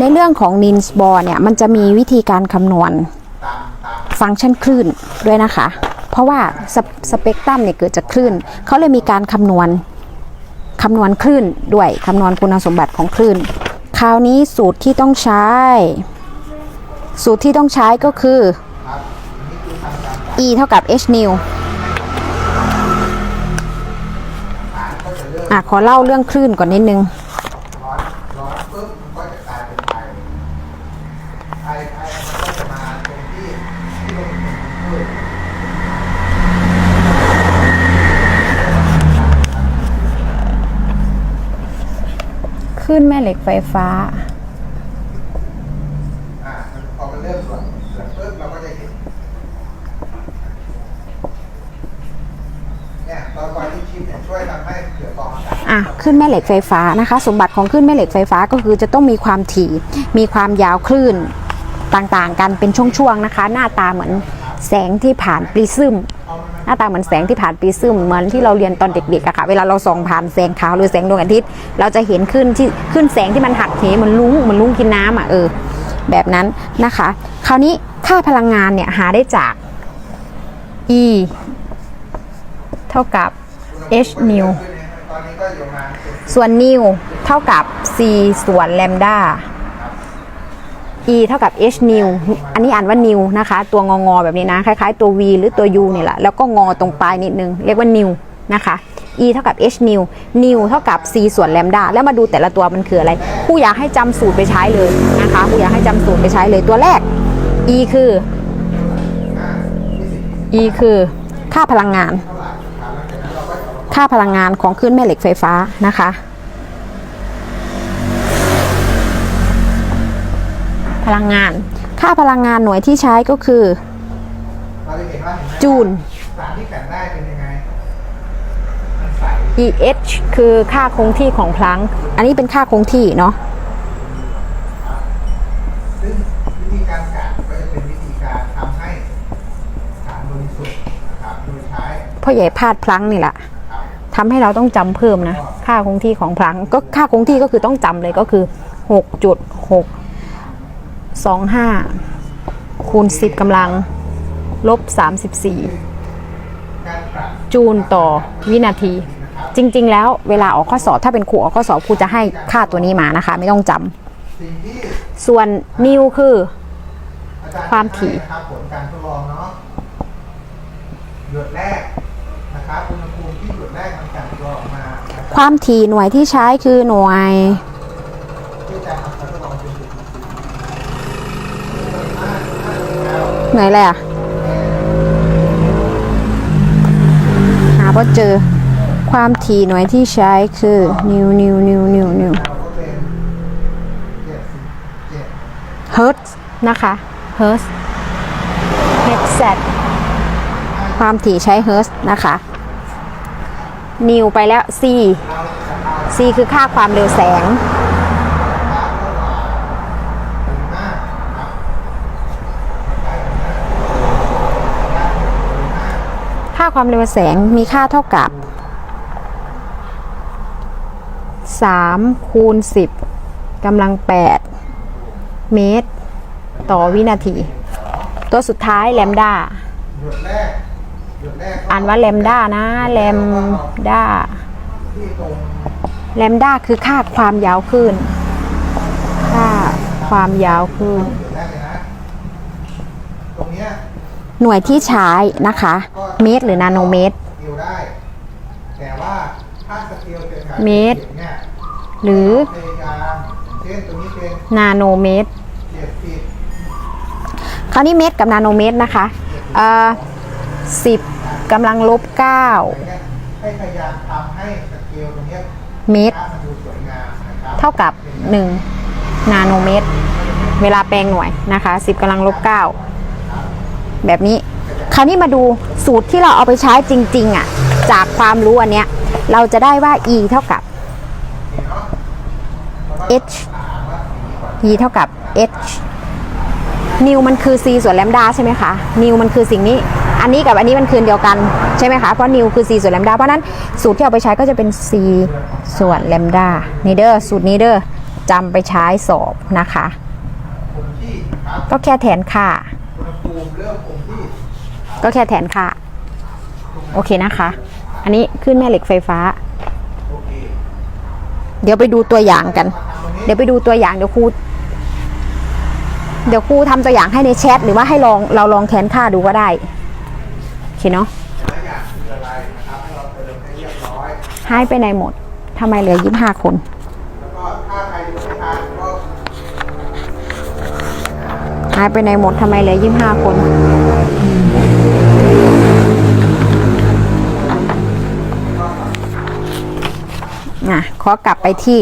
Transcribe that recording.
ในเรื่องของนินส์บอเนี่ยมันจะมีวิธีการคำนวณฟังก์ชันคลื่นด้วยนะคะ เพราะว่าสสเปกตรัมเนี่ยเกิดจากคลื่นเขาเลยมีการคำนวณคำนวณคลื่นด้วยคำนวณคุณสมบัติของคลื่น คราวนี้สูตรที่ต้องใช้ สูตรที่ต้องใช้ก็คือ e เท่ากับ h new อะขอเล่าเรื่องคลื่นก่อนนิดนึง ร้อนร้อนปุ๊บมันก็จะกลายเป็นไอ ไอไอมันก็จะมาตรงที่ที่ลงเป็นพืชคลื่นแม่เหล็กไฟฟ้า อ่ามันพอมันเริ่มส่วนส่วนปุ๊บเราก็จะเห็นเนี่ยตอนก่อนที่ชิปเนี่ยช่วยทำให้เกิดฟองอากาศ อะขึ้นแม่เหล็กไฟฟ้านะคะ สมบัติของขึ้นแม่เหล็กไฟฟ้าก็คือจะต้องมีความถี่ มีความยาวคลื่น ต่างๆ กันเป็นช่วงๆนะคะ หน้าตาเหมือนแสงที่ผ่านปริซึมหน้าตาเหมือนแสงที่ผ่านปริซึมเหมือนที่เราเรียนตอนเด็กๆอะค่ะ เวลาเราส่องผ่านแสงขาวหรือแสงดวงอาทิตย์ เราจะเห็นขึ้นที่ขึ้นแสงที่มันหักเหเหมือนลุ้งเหมือนลุ้งกินน้ำอะเออแบบนั้นนะคะ คราวนี้ค่าพลังงานเนี่ยหาได้จาก E เท่ากับ h new ตอนนี้ก็อยู่มาเป็นส่วนนิวเท่ากับ c ส่วนแลมดา e เท่ากับ h นิวอันนี้อ่านว่านิวนะคะ ตัวงองอแบบนี้นะ คล้ายๆ ตัว v หรือตัว u นี่แหละ แล้วก็งอตรงปลายนิดนึง เรียกว่านิวนะคะ e เท่ากับ h นิวนิวเท่ากับ c ส่วนแลมดา แล้วมาดูแต่ละตัวมันคืออะไรครูอยากให้จำสูตรไปใช้เลยนะคะครูอยากให้จำสูตรไปใช้เลย ตัวแรก e คือ e คือค่าพลังงาน ค่าพลังงานของคลื่นแม่เหล็กไฟฟ้านะคะ ลังงาน ค่าพลังงานหน่วยที่ใช้ก็คือ เราจะเห็นว่าเห็นไหมจูล สารที่แบ่งได้เป็นยังไง มันใส EH คือค่าคงที่ของพลังก์อันนี้เป็นค่าคงที่เนาะ ซึ่งวิธีการกะก็จะเป็นวิธีการทำให้สารบริสุทธิ์นะครับ โดยใช้พ่อใหญ่พลาดพลังก์นี่แหละครับทำให้เราต้องจำเพิ่มนะ ค่าคงที่ของพลังก์ก็ค่าคงที่ก็คือต้องจำเลยก็คือ 6.625 คูณ 10กำลัง ลบ 34การปรับจูลต่อวินาที จริง ๆ แล้วเวลาออกข้อสอบถ้าเป็นครูออกข้อสอบครูจะให้ค่าตัวนี้มานะคะ ไม่ต้องจำส่วนนิวคือ ความถี่ผลการทดลองเนาะหยดแรกนะครับอุณหภูมิที่หยดแรกมันกันตัวออกมา ความถี่หน่วยที่ใช้คือหน่วย ที่อาจารย์ทำการทดลองเป็นจุดห้าห้าสิบ เก้าหน่วยอะหาพอเจอความถี่หน่วยที่ใช้คือนิวนิวนิวนิวนิวเราก็เป็นเจ็ดสิบเจ็ดเฮิร์ตนะคะเฮิร์ตเฮดเซตความถี่ใช้เฮิร์ตนะคะนิวไปแล้ว C C คือค่าความเร็วแสง ค่าความเร็วแสงมีค่าเท่ากับ3คูณ10กำลัง 8 เมตร ต่อวินาที ตัวสุดท้ายแลมดาอ่านว่าแลมดานะแลมดาแลมดาคือค่าความยาวคลื่น ค่าความยาวคลื่น หยดแรกเลยนะ ตรงเนี้ย หน่วยที่ใช้นะคะ เมตรหรือนาโนเมตรเมตร หรือนาโนเมตรคราวนี้เมตรกับนาโนเมตรนะคะเออสิบกำลังลบเก้าเมตร เท่ากับหนึ่งนาโนเมตร เวลาแปลงหน่วยนะคะสิบกำลังลบเก้า แบบนี้ คราวนี้มาดูสูตรที่เราเอาไปใช้จริงๆอะ จากความรู้อันเนี้ย เราจะได้ว่า e เท่ากับ h e เท่ากับ h นิวมันคือ c ส่วนแลมดาใช่ไหมคะ นิวมันคือสิ่งนี้ อันนี้กับอันนี้มันคืนเดียวกันใช่ไหมคะ เพราะนิวคือ c ส่วนแลมดา เพราะนั้นสูตรที่เอาไปใช้ก็จะเป็น c ส่วนแลมดานี่เด้อสูตรนี้เด้อจำไปใช้สอบนะคะคงที่ครับก็แค่แทนค่า ก็แค่แทนค่าโอเคนะคะ อันนี้ขึ้นแม่เหล็กไฟฟ้า เดี๋ยวไปดูตัวอย่างกัน เดี๋ยวไปดูตัวอย่างเดี๋ยวครูเดี๋ยวครูทำตัวอย่างให้ในแชทหรือว่าให้ลองเราลองแทนค่าดูก็ได้โอเคเนาะให้เรายบร้อยหายไปไหนหมดทำไมเหลือยี่ห้าคน แล้วก็ถ้าใครดูไม่ทันก็ หายไปไหนหมดทำไมเหลือยี่ห้าคนน่ะขอกลับไปที่